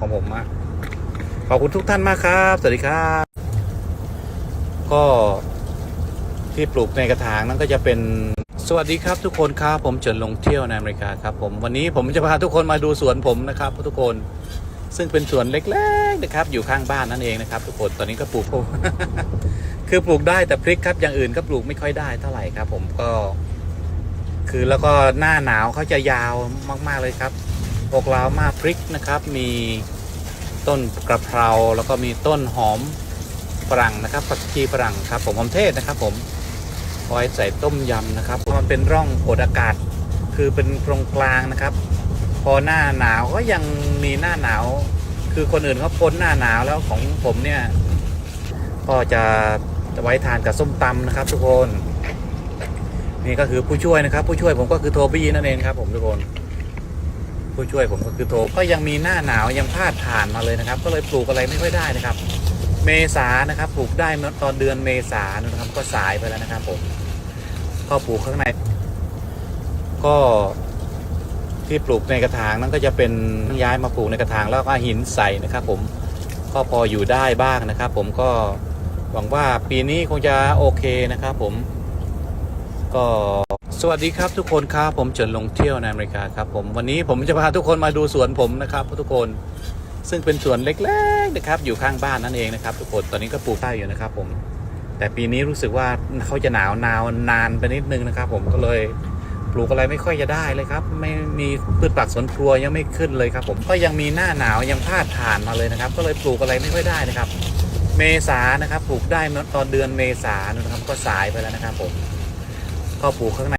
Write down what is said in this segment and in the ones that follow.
ของผมอะขอบคุณทุกท่านมากครับ สวัสดีครับ ก็ที่ปลูกในกระถางนั้นก็จะเป็นสวัสดีครับทุกคนครับผมเฉินลงเที่ยวในอเมริกาครับ ผมวันนี้ผมจะพาทุกคนมาดูสวนผมนะครับทุกคนซึ่งเป็นสวนเล็กๆนะครับ อยู่ข้างบ้านนั่นเองนะครับ ทุกคนตอนนี้ก็ปลูกคือปลูกได้แต่พริกครับอย่างอื่นก็ปลูกไม่ค่อยได้เท่าไหร่ครับ ผมก็ คือแล้วก็หน้าหนาวเขาจะยาวมาก ๆเลยครับ อกลาวมาพริกนะครับ มีต้นกระเพราแล้วก็มีต้นหอมฝรั่งนะครับผักชีฝรั่งครับ ผมหอมเทศนะครับ ผมไว้ใส่ต้มยำนะครับมันเป็นร่องกดอากาศ คือเป็นตรงกลางนะครับ พอหน้าหนาวก็ยังมีหน้าหนาว คือคนอื่นเขาพ้นหน้าหนาวแล้วของผมเนี่ยก็จะไว้ทานกับส้มตำนะครับ ทุกคน นี่ก็คือผู้ช่วยนะครับ ผู้ช่วยผมก็คือโทบี้นั่นเองครับ ผมทุกคน ผู้ช่วยผมก็คือโทก็ยังมีหน้าหนาวยังพาดผ่านมาเลยนะครับ ก็เลยปลูกอะไรไม่ค่อยได้นะครับ เมษานะครับปลูกได้ตอนเดือนเมษานะครับ ก็สายไปแล้วนะครับผมก็ปลูกข้างใน ก็ที่ปลูกในกระถางนั้นก็จะเป็นย้ายมาปลูกในกระถางแล้วก็หินใส่นะครับ ผมก็พออยู่ได้บ้างนะครับ ผมก็หวังว่าปีนี้คงจะโอเคนะครับ ผมก็ สวัสดีครับทุกคนครับผมเฉินลงเที่ยวในอเมริกาครับผมวันนี้ผมจะพาทุกคนมาดูสวนผมนะครับทุกคนซึ่งเป็นสวนเล็กๆนะครับอยู่ข้างบ้านนั่นเองนะครับ ทุกคนตอนนี้ก็ปลูกข้าวอยู่นะครับ ผม แต่ปีนี้รู้สึกว่าเขาจะหนาวนานนานไปนิดนึงนะครับ ผมก็เลยปลูกอะไรไม่ค่อยจะได้เลยครับ ไม่มีพืชผักสวนครัวยังไม่ขึ้นเลยครับ ผมก็ยังมีหน้าหนาวยังพาดผ่านมาเลยนะครับ ก็เลยปลูกอะไรไม่ค่อยได้นะครับ เมษานะครับปลูกได้เมื่อตอนเดือนเมษานะครับก็สายไปแล้วนะครับผม ก็ปลูกข้างใน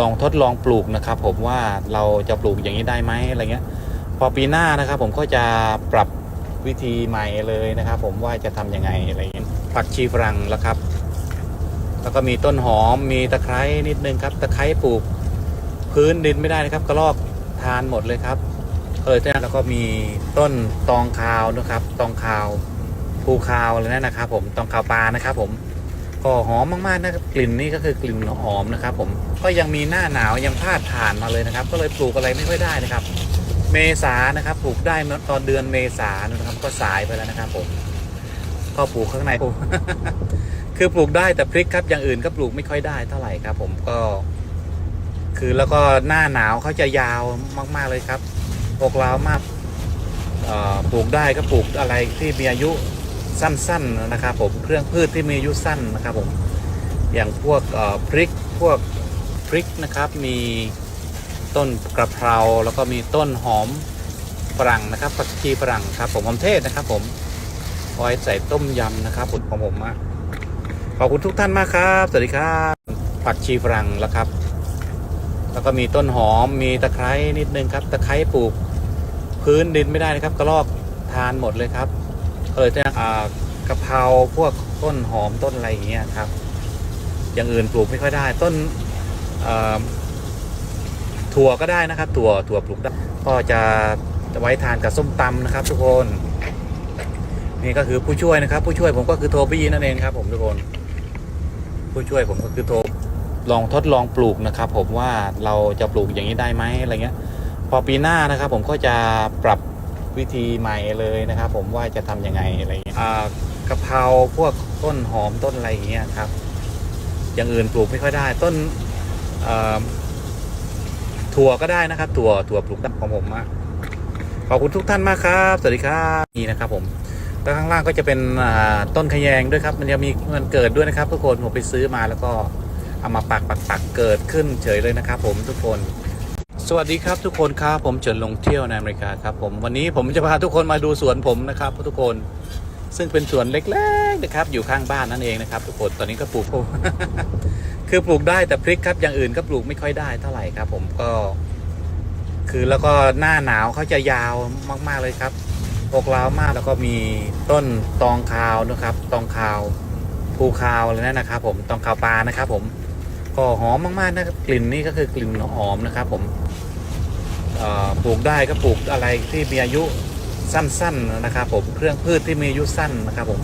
ลองทดลองปลูกนะครับ ผมว่าเราจะปลูกอย่างนี้ได้ไหมอะไรเงี้ย พอปีหน้านะครับ ผมก็จะปรับวิธีใหม่เลยนะครับ ผมว่าจะทำยังไงอะไรเงี้ยผักชีฝรั่งแล้วครับ แล้วก็มีต้นหอมมีตะไคร้นิดนึงครับ ตะไคร้ปลูกพื้นดินไม่ได้นะครับ กระรอกทานหมดเลยครับเออแล้วก็มีต้นตองคาวนะครับ ตองคาวภูคาวอะไรนั่นนะครับ ผมตองคาวปลานะครับ ผม ก็หอมมากๆนะครับกลิ่นนี่ก็คือกลิ่นหอมนะครับผมก็ยังมีหน้าหนาวยังพาดผ่านมาเลยนะครับ ก็เลยปลูกอะไรไม่ค่อยได้นะครับ เมษานะครับปลูกได้ตอนเดือนเมษานะครับ ก็สายไปแล้วนะครับผมก็ปลูกข้างในคือปลูกได้แต่พริกครับอย่างอื่นก็ปลูกไม่ค่อยได้เท่าไหร่ครับ ผมก็ คือแล้วก็หน้าหนาวเขาจะยาวมาก ๆเลยครับอกลาวมากเอ่อปลูกได้ก็ปลูกอะไรที่มีอายุ สั้นๆนะครับผมเครื่องพืชที่มีอายุสั้นนะครับผมอย่างพวกพริกพวกพริกนะครับมีต้นกระเพราแล้วก็มีต้นหอมฝรั่งนะครับผักชีฝรั่งครับผมหอมเทศนะครับ ผมไว้ใส่ต้มยำนะครับผมของผมอะขอบคุณทุกท่านมากครับ สวัสดีครับผักชีฝรั่งแล้วครับ แล้วก็มีต้นหอมมีตะไคร้นิดนึงครับ ตะไคร้ปลูกพื้นดินไม่ได้นะครับกระรอกทานหมดเลยครับ เออจะอ่กะเพราพวกต้นหอมต้นอะไรอย่างเงี้ยครับ อย่างอื่นปลูกไม่ค่อยได้ ต้นถั่วก็ได้นะครับ ถั่วถั่วปลูกได้ก็จะจะไว้ทานกับส้มตำนะครับ ทุกคนนี่ก็คือผู้ช่วยนะครับ ผู้ช่วยผมก็คือโทบี้นั่นเองครับ ผมทุกคน ผู้ช่วยผมก็คือโทลองทดลองปลูกนะครับ ผมว่าเราจะปลูกอย่างนี้ได้ไหมอะไรเงี้ย พอปีหน้านะครับ ผมก็จะปรับ วิธีใหม่เลยนะครับ ผมว่าจะทำยังไงอะไรเงี้ยกะเพราพวกต้นหอมต้นอะไรอย่างเงี้ยครับ อย่างอื่นปลูกไม่ค่อยได้ ต้นถั่วก็ได้นะครับ ถั่วถั่วปลูกได้ของผมอะขอบคุณทุกท่านมากครับ สวัสดีครับนี่นะครับ ผมแล้วข้างล่างก็จะเป็นต้นขยงด้วยครับ มันจะมีมันเกิดด้วยนะครับ ทุกคนผมไปซื้อมาแล้วก็เอามาปักปักปักเกิดขึ้นเฉยเลยนะครับ ผมทุกคน สวัสดีครับทุกคนครับผมเฉินลงเที่ยวในอเมริกาครับผมวันนี้ผมจะพาทุกคนมาดูสวนผมนะครับทุกคนซึ่งเป็นสวนเล็กๆนะครับอยู่ข้างบ้านนั่นเองนะครับ ทุกคนตอนนี้ก็ปลูกคือปลูกได้แต่พริกครับอย่างอื่นก็ปลูกไม่ค่อยได้เท่าไหร่ครับ ผมก็ คือแล้วก็หน้าหนาวเขาจะยาวมาก ๆเลยครับอกลาวมากแล้วก็มีต้นตองคาวนะครับ ตองคาวภูคาวอะไรนั่นนะครับ ผมตองคาวปลานะครับ ผม ก็หอมมากๆนะครับกลิ่นนี่ก็คือกลิ่นหอมนะครับผมปลูกได้ก็ปลูกอะไรที่มีอายุสั้นๆนะครับผมเครื่องพืชที่มีอายุสั้นนะครับผม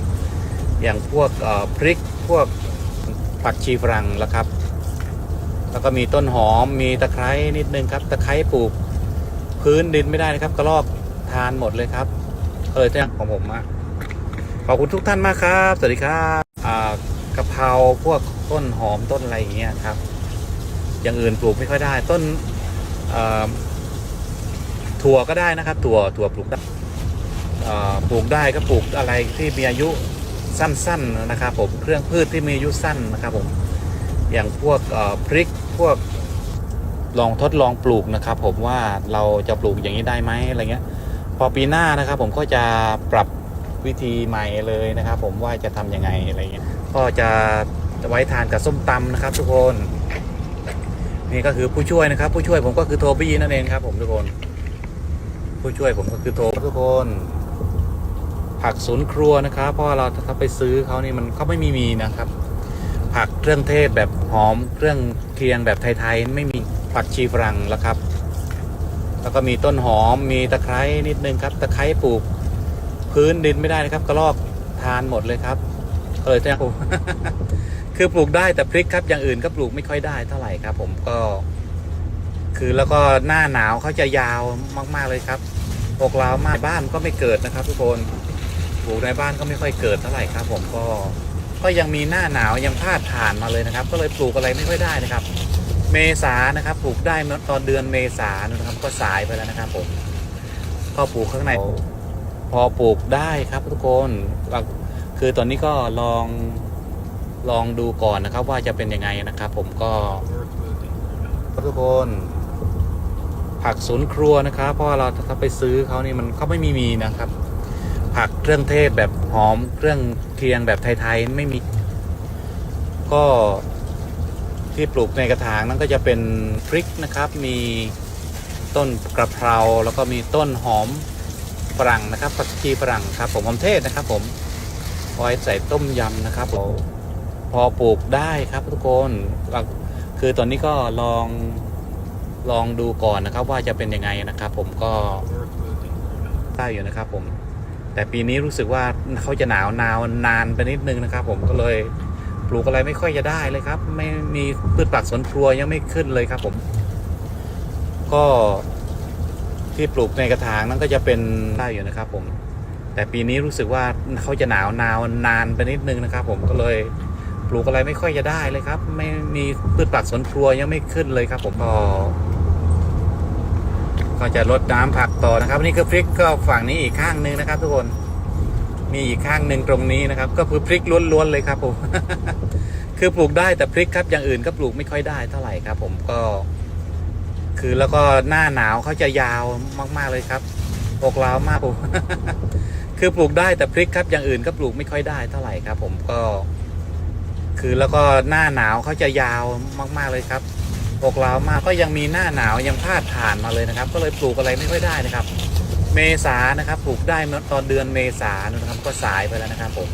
อย่างพวกพริกพวกผักชีฝรั่งแล้วครับ แล้วก็มีต้นหอมมีตะไคร้นิดนึงครับตะไคร้ปลูกพื้นดินไม่ได้นะครับกระรอกทานหมดเลยครับเลยเนี่ยของผมอะขอบคุณทุกท่านมากครับ สวัสดีครับอ่าะเพราพวกต้นหอมต้นอะไรอย่างเงี้ยครับ อย่างอื่นปลูกไม่ค่อยได้ ต้นถั่วก็ได้นะครับ ถั่วถั่วปลูกได้ปลูกได้ก็ปลูกอะไรที่มีอายุสั้น ๆนะครับ ผมเครื่องพืชที่มีอายุสั้นนะครับผมอย่างพวกพริกพวกลองทดลองปลูกนะครับ ผมว่าเราจะปลูกอย่างนี้ได้ไหมอะไรเงี้ย พอปีหน้านะครับ ผมก็จะปรับวิธีใหม่เลยนะครับ ผมว่าจะทำยังไงอะไรเงี้ย ก็จะไว้ทานกับส้มตำนะครับ ทุกคนนี่ก็คือผู้ช่วยนะครับ ผู้ช่วยผมก็คือโทบี้นั่นเองครับ ผมทุกคน ผู้ช่วยผมก็คือโททุกคน ผักสวนครัวนะครับเพราะเราถ้าไปซื้อเขานี่มันเขาไม่มีมีนะครับ ผักเครื่องเทศแบบหอมเครื่องเคียงแบบไทยๆไม่มีผักชีฝรั่งแล้วครับ แล้วก็มีต้นหอมมีตะไคร้นิดนึงครับ ตะไคร้ปลูก พื้นดินไม่ได้นะครับกระรอกทานหมดเลยครับ ก็เลยจะปลูกคือปลูกได้แต่พริกครับอย่างอื่นก็ปลูกไม่ค่อยได้เท่าไหร่ครับ ผมก็ คือแล้วก็หน้าหนาวเขาจะยาวมาก ๆเลยครับพวกเรามาบ้านก็ไม่เกิดนะครับ ทุกคนปลูกในบ้านก็ไม่ค่อยเกิดเท่าไหร่ครับ ผมก็ ก็ยังมีหน้าหนาวยังพาดผ่านมาเลยนะครับ ก็เลยปลูกอะไรไม่ค่อยได้นะครับ เมษานะครับปลูกได้ตอนเดือนเมษานะครับ ก็สายไปแล้วนะครับ ผมก็ปลูกข้างในพอปลูกได้ครับ ทุกคน คือตอนนี้ก็ลองลองดูก่อนนะครับว่าจะเป็นยังไงนะครับ ผมก็ทุกคนผักสวนครัวนะครับเพราะเราถ้าไปซื้อเขานี่มันเขาไม่มีมีนะครับ ผักเครื่องเทศแบบหอมเครื่องเคียงแบบไทยๆไม่มี ก็ที่ปลูกในกระถางนั้นก็จะเป็นพริกนะครับ มีต้นกระเพราแล้วก็มีต้นหอมฝรั่งนะครับผักชีฝรั่งครับ ผมหอมเทศนะครับ ผม เอาไว้ใส่ต้มยำนะครับพอพอปลูกได้ครับทุกคนคือตอนนี้ก็ลองลองดูก่อนนะครับ ว่าจะเป็นยังไงนะครับ ผมก็ได้อยู่นะครับ ผม แต่ปีนี้รู้สึกว่าเขาจะหนาวนาวนานไปนิดนึงนะครับ ผมก็เลยปลูกอะไรไม่ค่อยจะได้เลยครับ ไม่มีพืชผักสวนครัวยังไม่ขึ้นเลยครับ ผม ก็ที่ปลูกในกระถางนั้นก็จะเป็นได้อยู่นะครับ ผม แต่ปีนี้รู้สึกว่าเขาจะหนาวนาวนานไปนิดนึงนะครับ ผมก็เลยปลูกอะไรไม่ค่อยจะได้เลยครับ ไม่มีพืชผักสวนครัวยังไม่ขึ้นเลยครับ ผมก็ก็จะลดน้ำผักต่อนะครับนี่คือพริกก็ฝั่งนี้อีกข้างหนึ่งนะครับ ทุกคนมีอีกข้างหนึ่งตรงนี้นะครับ ก็คือพริกล้วนๆเลยครับผมคือปลูกได้แต่พริกครับอย่างอื่นก็ปลูกไม่ค่อยได้เท่าไหร่ครับ ผมก็ คือแล้วก็หน้าหนาวเขาจะยาวมากๆเลยครับอกลาวมากผม คือปลูกได้แต่พริกครับอย่างอื่นก็ปลูกไม่ค่อยได้เท่าไหร่ครับ ผมก็ คือแล้วก็หน้าหนาวเขาจะยาวมากๆเลยครับอกลามากก็ยังมีหน้าหนาวยังพาดผ่านมาเลยนะครับ ก็เลยปลูกอะไรไม่ค่อยได้นะครับ เมษานะครับปลูกได้เมื่อตอนเดือนเมษานะครับ ก็สายไปแล้วนะครับผม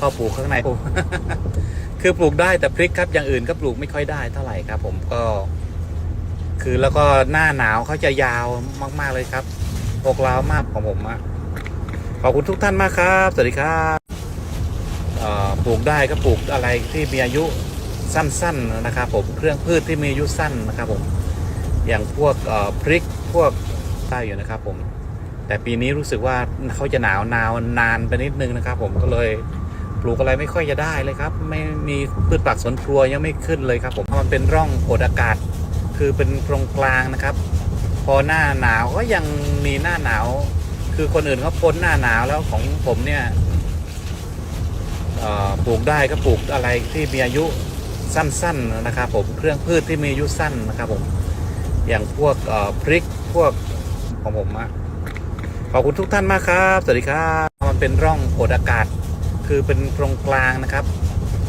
ก็ปลูกข้างในคือปลูกได้แต่พริกครับอย่างอื่นก็ปลูกไม่ค่อยได้เท่าไหร่ครับ ผมก็ คือแล้วก็หน้าหนาวเขาจะยาวมากๆเลยครับอกลามากของผมอะ ขอบคุณทุกท่านมากครับ สวัสดีครับปลูกได้ก็ปลูกอะไรที่มีอายุสั้นๆนะครับผมเครื่องพืชที่มีอายุสั้นนะครับผมอย่างพวกพริกพวกได้อยู่นะครับผมแต่ปีนี้รู้สึกว่าเขาจะหนาวนาวนานไปนิดนึงนะครับ ผมก็เลยปลูกอะไรไม่ค่อยจะได้เลยครับ ไม่มีพืชผักสวนครัวยังไม่ขึ้นเลยครับผมเพราะมันเป็นร่องกดอากาศ คือเป็นตรงกลางนะครับ พอหน้าหนาวก็ยังมีหน้าหนาว คือคนอื่นเขาพ้นหน้าหนาวแล้วของผมเนี่ยปลูกได้ก็ปลูกอะไรที่มีอายุสั้น ๆนะครับ ผมเครื่องพืชที่มีอายุสั้นนะครับ ผมอย่างพวกพริกพวกของผมอะขอบคุณทุกท่านมากครับ สวัสดีครับ มันเป็นร่องกดอากาศ คือเป็นตรงกลางนะครับ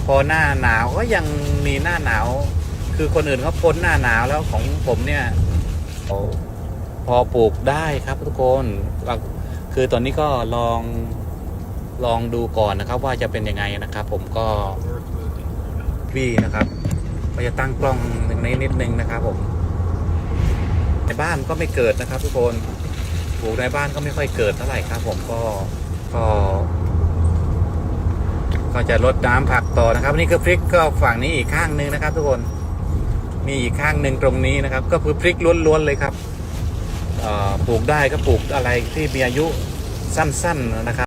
พอหน้าหนาวก็ยังมีหน้าหนาว คือคนอื่นเขาพ้นหน้าหนาวแล้วของผมเนี่ย พอปลูกได้ครับทุกคนคือตอนนี้ก็ลองลองดูก่อนนะครับ ว่าจะเป็นยังไงนะครับ ผมก็วี่นะครับก็จะตั้งกล้องตรงนี้นิดนึงนะครับ ผมในบ้านก็ไม่เกิดนะครับ ทุกคนปลูกในบ้านก็ไม่ค่อยเกิดเท่าไหร่ครับ ผมก็ก็ก็จะลดน้ำผักต่อนะครับ นี่คือพริกก็ฝั่งนี้อีกข้างหนึ่งนะครับ ทุกคนมีอีกข้างหนึ่งตรงนี้นะครับ ก็คือพริกล้วนๆเลยครับ ปลูกได้ก็ปลูกอะไรที่มีอายุสั้นๆนะครับ